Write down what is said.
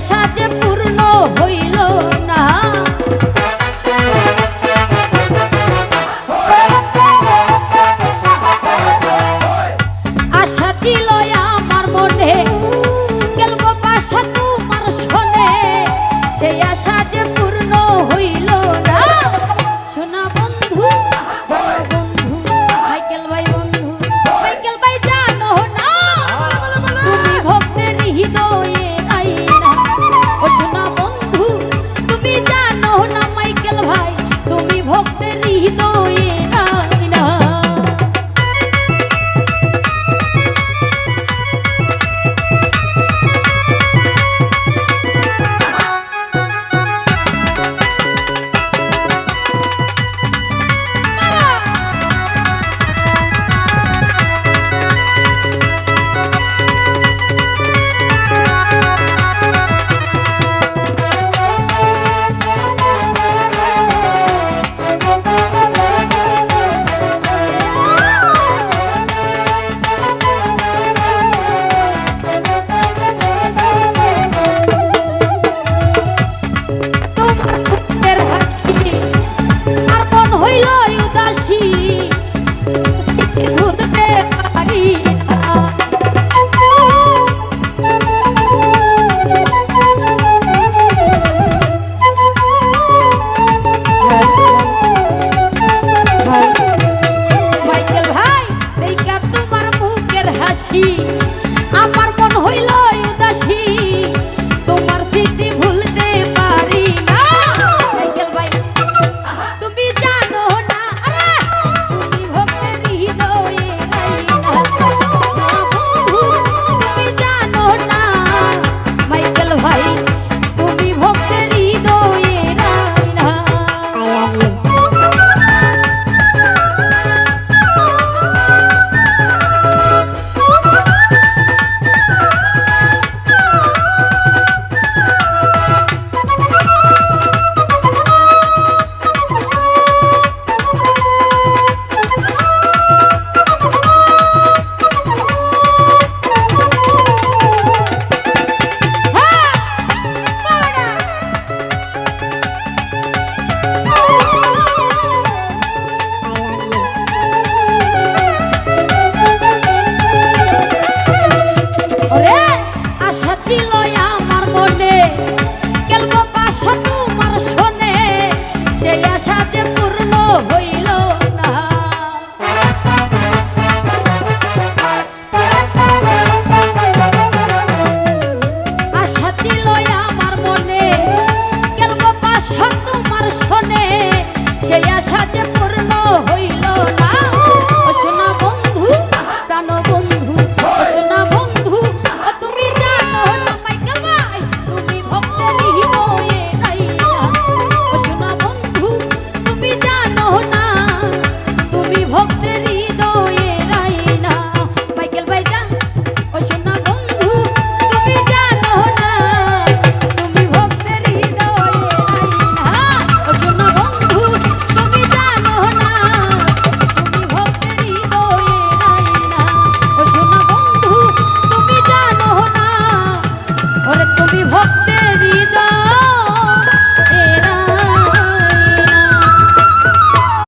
আশা যে পূর্ণ হইল না। আশা ছিল আমার মনে কেলব পাশা তোমার শোনে সেই আশা যে পূর্ণ হইল না, শোনাব ওরে আশা ছিল আমার মনে। কেলব পাশা তোমার শোনে? সেই আশা যে পূর্ণ হইল না। আশা ছিল